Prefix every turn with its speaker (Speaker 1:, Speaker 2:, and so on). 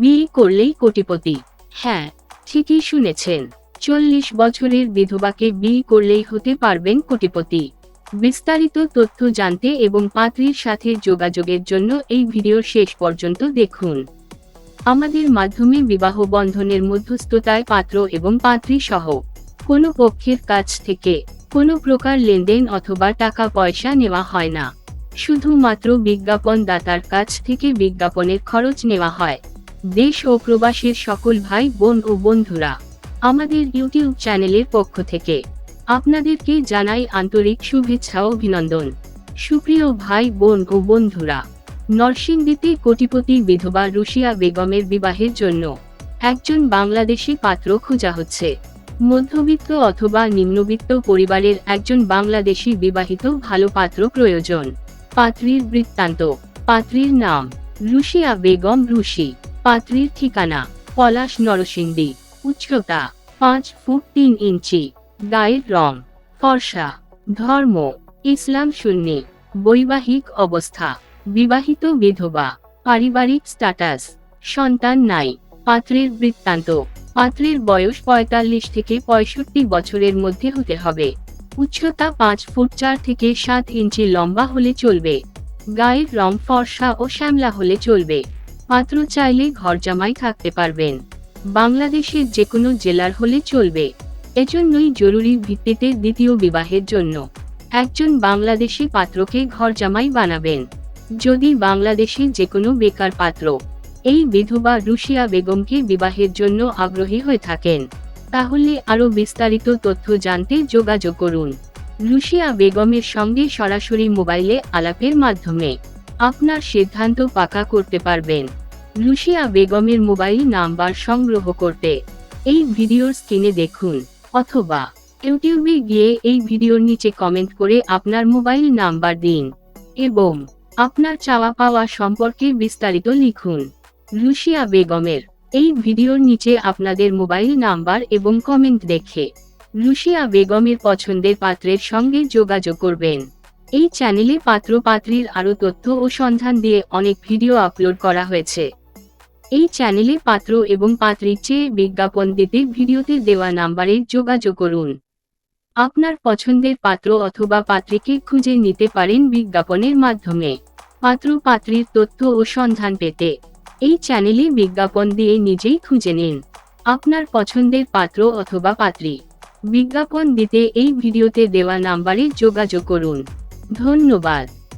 Speaker 1: বিয়ে করলেই কোটিপতি। হ্যাঁ ঠিকই শুনেছেন। চল্লিশ বছরের বিধবাকে বিয়ে করলেই হতে পারবেন কোটিপতি। বিস্তারিত তথ্য জানতে এবং পাত্রীর সাথে যোগাযোগের জন্য এই ভিডিওর শেষ পর্যন্ত দেখুন। আমাদের মাধ্যমে বিবাহ বন্ধনের মধ্যস্থতায় পাত্র এবং পাত্রী সহ কোনো পক্ষের কাছ থেকে কোনো প্রকার লেনদেন অথবা টাকা পয়সা নেওয়া হয় না। শুধুমাত্র বিজ্ঞাপন দাতার কাছ থেকে বিজ্ঞাপনের খরচ নেওয়া হয়। দেশ ও প্রবাসের সকল ভাই বোন ও বন্ধুরা, আমাদের ইউটিউব চ্যানেলের পক্ষ থেকে আপনাদেরকে জানাই আন্তরিক শুভেচ্ছা ও অভিনন্দন। সুপ্রিয় ভাই বোন ও বন্ধুরা, নরসিংদীতে কোটিপতি বিধবা রুশিয়া বেগমের বিবাহের জন্য একজন বাংলাদেশি পাত্র খোঁজা হচ্ছে। মধ্যবিত্ত অথবা নিম্নবিত্ত পরিবারের একজন বাংলাদেশি বিবাহিত ভালো পাত্র প্রয়োজন। পাত্রীর বৃত্তান্ত। পাত্রীর নাম রুশিয়া বেগম রুশি। পাত্রীর ঠিকানা, পলাশ নরসিংদী, উচ্চতা পাঁচ ফুট তিন ইঞ্চি, গায়ের রং, ফর্সা, ধর্ম, ইসলাম শূন্যে, বৈবাহিক অবস্থা, বিবাহিত বিধবা, পারিবারিক স্ট্যাটাস, সন্তান নাই, পাত্রের বৃত্তান্ত, পাত্রের বয়স পঁয়তাল্লিশ থেকে পঁয়ষট্টি বছরের মধ্যে হতে হবে। উচ্চতা পাঁচ ফুট চার থেকে সাত ইঞ্চি লম্বা হলে চলবে। গায়ের রং ফর্সা ও শ্যামলা হলে চলবে। পাত্র চাইলে ঘর জামাই থাকতে পারবেন। বাংলাদেশের যে কোনো জেলার হলে চলবে। এজন্যই জরুরি ভিত্তিতে দ্বিতীয় বিবাহের জন্য একজন বাংলাদেশি পাত্রকে ঘর জামাই বানাবেন। যদি বাংলাদেশি যে কোনো বেকার পাত্র এই বিধবা রুশিয়া বেগমকে বিবাহের জন্য আগ্রহী হয়ে থাকেন, তাহলে আরও বিস্তারিত তথ্য জানতে যোগাযোগ করুন। রুশিয়া বেগমের সঙ্গে সরাসরি মোবাইলে আলাপের মাধ্যমে। আপনার সিদ্ধান্ত পাকা করতে পারবেন। রুশিয়া বেগমের মোবাইল নাম্বার সংগ্রহ করতে এই ভিডিওর স্ক্রিনে দেখুন, অথবা ইউটিউবে গিয়ে এই ভিডিওর নিচে কমেন্ট করে আপনার মোবাইল নাম্বার দিন এবং আপনার চাওয়া পাওয়া সম্পর্কে বিস্তারিত লিখুন। রুশিয়া বেগমের এই ভিডিওর নিচে আপনাদের মোবাইল নাম্বার এবং কমেন্ট দেখে রুশিয়া বেগমের পছন্দের পাত্রের সঙ্গে যোগাযোগ করবেন। এই চ্যানেলে পাত্র পাত্রীর আরও তথ্য ও সন্ধান দিয়ে অনেক ভিডিও আপলোড করা হয়েছে। এই চ্যানেলে পাত্র এবং পাত্রীর চেয়ে বিজ্ঞাপন দিতে ভিডিওতে দেওয়া নাম্বারে যোগাযোগ করুন। আপনার পছন্দের পাত্র অথবা পাত্রীকে খুঁজে নিতে পারেন বিজ্ঞাপনের মাধ্যমে। পাত্র পাত্রীর তথ্য ও সন্ধান পেতে এই চ্যানেলে বিজ্ঞাপন দিয়ে নিজেই খুঁজে নিন। আপনার পছন্দের পাত্র অথবা পাত্রী। বিজ্ঞাপন দিতে এই ভিডিওতে দেওয়া নাম্বারে যোগাযোগ করুন। ধন্যবাদ।